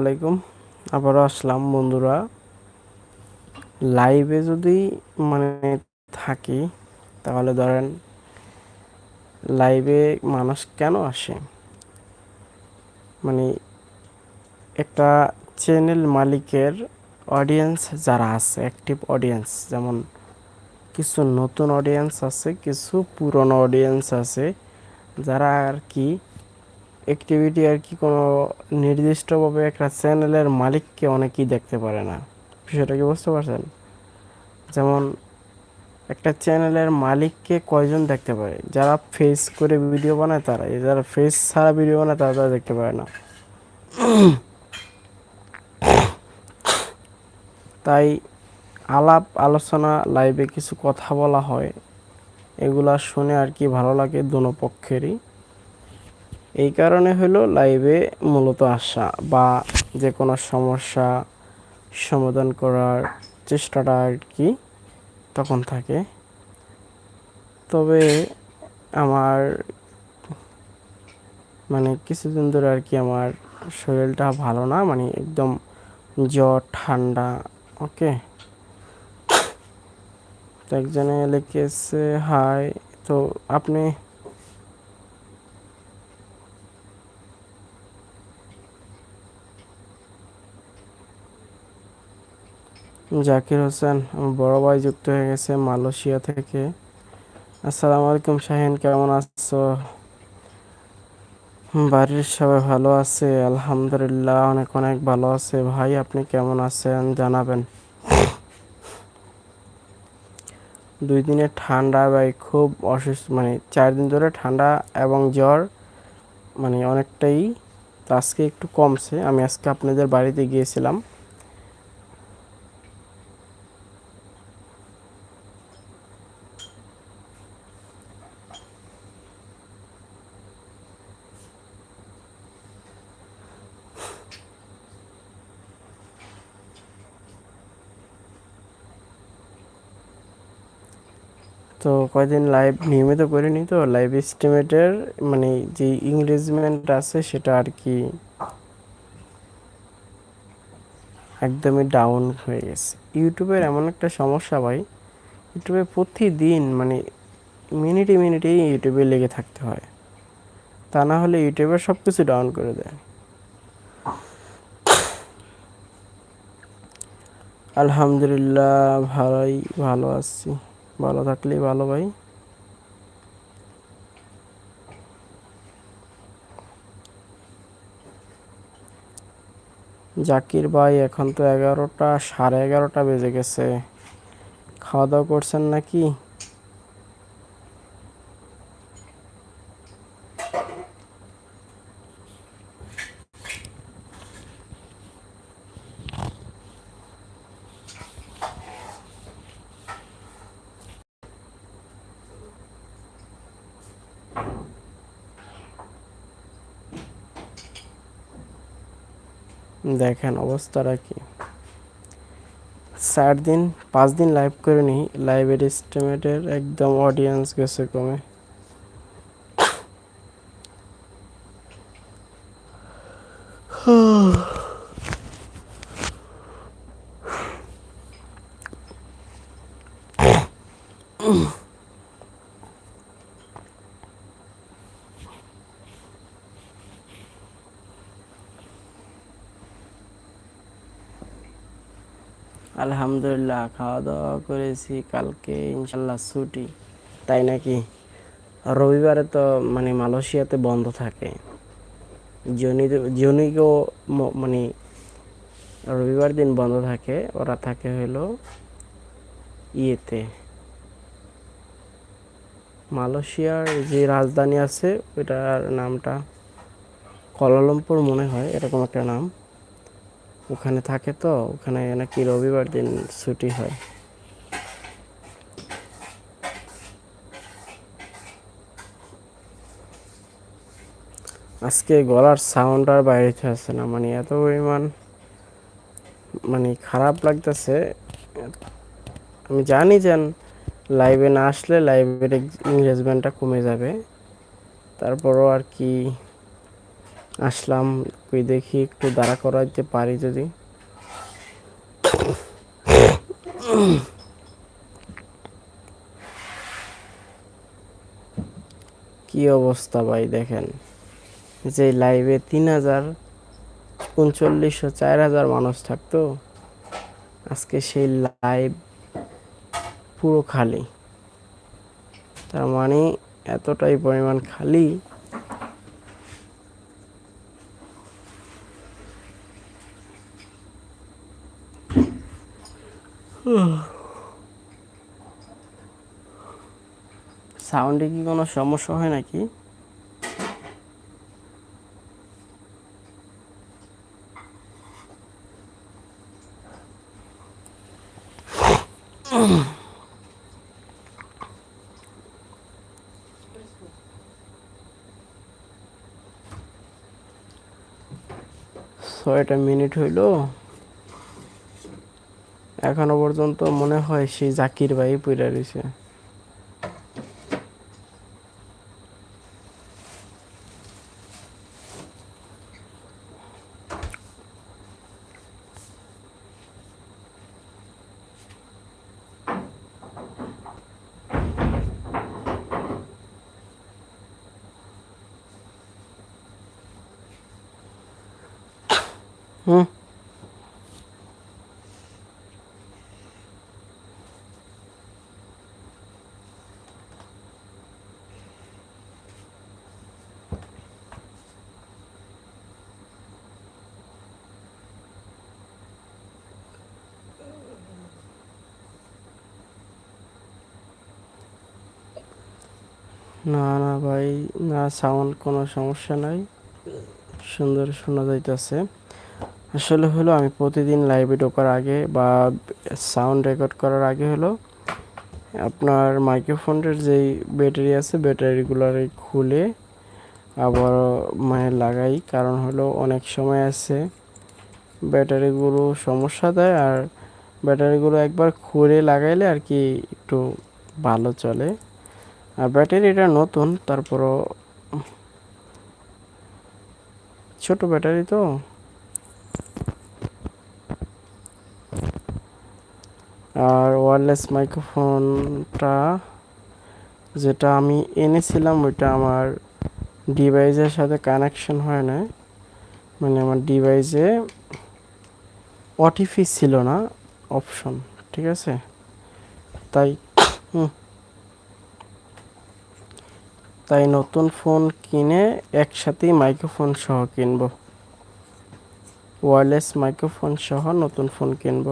আলাইকুম। আবারও আসলাম বন্ধুরা। লাইভে যদি মানে থাকি, তাহলে ধরেন লাইভে মানুষ কেন আসে? মানে একটা চ্যানেল মালিকের অডিয়েন্স যারা আছে অ্যাক্টিভ অডিয়েন্স যেমন কিছু নতুন অডিয়েন্স আছে, কিছু পুরনো অডিয়েন্স আছে, যারা আর কি অ্যাক্টিভিটি আর কি কোনো নির্দিষ্টভাবে একটা চ্যানেলের মালিককে অনেকেই দেখতে পারে না। বিষয়টা কি বুঝতে পারছেন? যেমন একটা চ্যানেলের মালিককে কয়জন দেখতে পারে? যারা ফেস করে ভিডিও বানায় তারা যারা ফেস ছাড়া ভিডিও বানায় তারা তারা দেখতে পারে না। তাই আলাপ, আলোচনা লাইভে কিছু কথা বলা হয়, এগুলা শুনে আর কি ভালো লাগে দোনো পক্ষেরই। এই কারণে হলো লাইভে মূলত আসা বা যে কোনো সমস্যা সমাধান করার চেষ্টাটা আর কি তখন থাকে। তবে আমার মানে কিছুদিন ধরে আর কি আমার শরীরটা ভালো না মানে একদম জ্বর, ঠান্ডা ওকে তো একজনে লিখেছে হাই তো আপনি জাকির হোসেন, বড় ভাই যুক্ত হয়ে গেছে মালয়েশিয়া থেকে। আসসালামু আলাইকুম, শাহিন, কেমন আছো? বাড়ির সবাই ভালো আছে, আলহামদুলিল্লাহ, অনেক অনেক ভালো আছে। ভাই, আপনি কেমন আছেন? জানাবেন। দুই দিনের ঠান্ডা, ভাই, খুব অসুস্থ মানে চার দিন ধরে ঠান্ডা এবং জ্বর মানে অনেকটাই আজকে একটু কমছে। আমি আজকে আপনাদের বাড়িতে গিয়েছিলাম। তো কয়েকদিন লাইভ নিয়মিত করিনি তো লাইভ এস্টিমেটের মানে যে ইংরেজমেন্ট আছে সেটা আর কি একদমই ডাউন হয়ে গেছে। ইউটিউবের এমন একটা সমস্যা ভাই ইউটিউবে প্রতিদিন মানে মিনিটে মিনিটেই ইউটিউবে লেগে থাকতে হয়। তা না হলে ইউটিউবে সব কিছু ডাউন করে দেয়। আলহামদুলিল্লাহ, ভালোই, ভালো আছি। ভালো থাকলেই ভালো ভাই। জাকির ভাই, এখন তো এগারোটা, সাড়ে এগারোটা বেজে গেছে। খাওয়া দাওয়া করছেন নাকি? দেখেন অবস্থাটা কি? চার দিন, পাঁচ দিন লাইভ করে নি লাইভের এস্টিমেটের একদম অডিয়েন্স গেছে কমে। আলহামদুলিল্লাহ খাওয়া দাওয়া করেছি, কালকে ইনশাল্লাহ ছুটি। তাই নাকি? রবিবারে তো মানে মালয়েশিয়াতে বন্ধ থাকে। জনি, জনিকেও মানে রবিবার দিন বন্ধ থাকে। ওরা থাকে হলো ইয়েতে। মালয়েশিয়ার যে রাজধানী আছে, ওইটার নামটা কলালম্পুর মনে হয়, এরকম একটা নাম। ওখানে থাকে তো, ওখানে নাকি রবিবার দিন ছুটি হয়। আজকে গলার সাউন্ড আর বাইরে আসছে না মানে এত পরিমাণ মানে খারাপ লাগতেছে। আমি জানি যে লাইভে না আসলে লাইভের এঙ্গেজমেন্টটা কমে যাবে। তারপরও আর কি আসলাম, কই দেখি একটু দাঁড়া করাইতে পারি যদি। কি অবস্থা ভাই দেখেন? যে লাইভে তিন হাজার উনচল্লিশশো চার হাজার মানুষ থাকতো, আজকে সেই লাইভ পুরো খালি। তার মানে এতটাই পরিমাণ খালি। সাউন্ডে কি কোনো সমস্যা হয় নাকি? ছয়টা মিনিট হইল। এখনও পর্যন্ত মনে হয় সেই জাকির ভাই পইরা রয়েছে হুম? না না ভাই, না সাউন্ড কোনো সমস্যা নাই। সুন্দর শোনা যাইতেছে। আসলে হলো আমি প্রতিদিন লাইভে ঢোকার আগে বা সাউন্ড রেকর্ড করার আগে হলো আপনার মাইক্রোফোনের যেই ব্যাটারি আছে ব্যাটারিগুলো খুলে আবার মানে লাগাই। কারণ হলো অনেক সময় আছে ব্যাটারিগুলো সমস্যা দেয় আর ব্যাটারিগুলো একবার খুলে লাগাইলে আর কি একটু ভালো চলে। আর ব্যাটারি এটা নতুন, তারপরও ছোট ব্যাটারি তো। আর ওয়্যারলেস মাইক্রোফোনটা যেটা আমি এনেছিলাম, ওইটা আমার ডিভাইসের সাথে কানেকশন হয় না মানে আমার ডিভাইসে ওটিপি ছিল না অপশন ঠিক আছে? তাই, হুম। তাই নতুন ফোন কিনে একসাথেই মাইক্রোফোন সহ কিনব। ওয়্যারলেস মাইক্রোফোন সহ নতুন ফোন কিনব।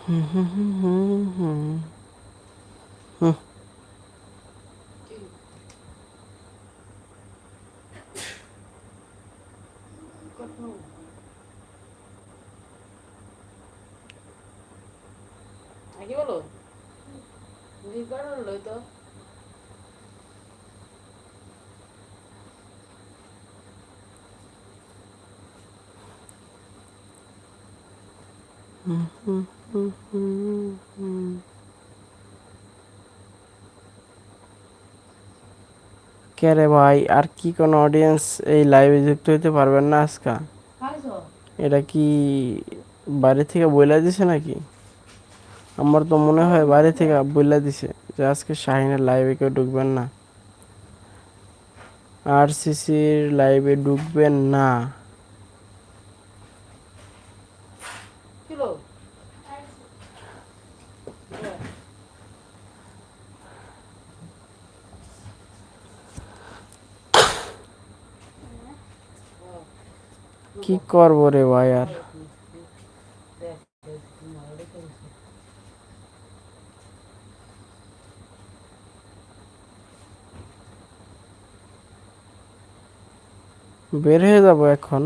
হুম হুম হুম হুম হুম হুম কি বলো? করল তো। কে রে ভাই আর কি কোনো অডিয়েন্স এই লাইভে যুক্ত হইতে পারবেন না আজকা এটা কি বাড়ি থেকে বইলা দিছে নাকি? আমার তো মনে হয় বাড়ি থেকে বইলা দিছে যে আজকে শাহিনের লাইভে কেউ ঢুকবেন না। আর সিসির লাইভে ঢুকবেন না। কি করব রে ভাই আর? বের হয়ে যাব এখন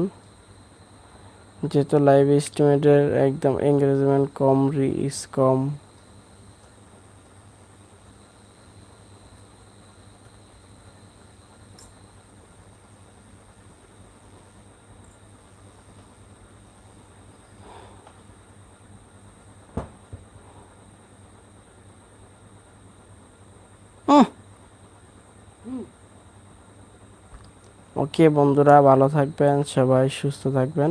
যেহেতু লাইভ এস্টিমেটের একদম এঙ্গেজমেন্ট কম রিস কম Oh. ওকে বন্ধুরা ভালো থাকবেন সবাই সুস্থ থাকবেন।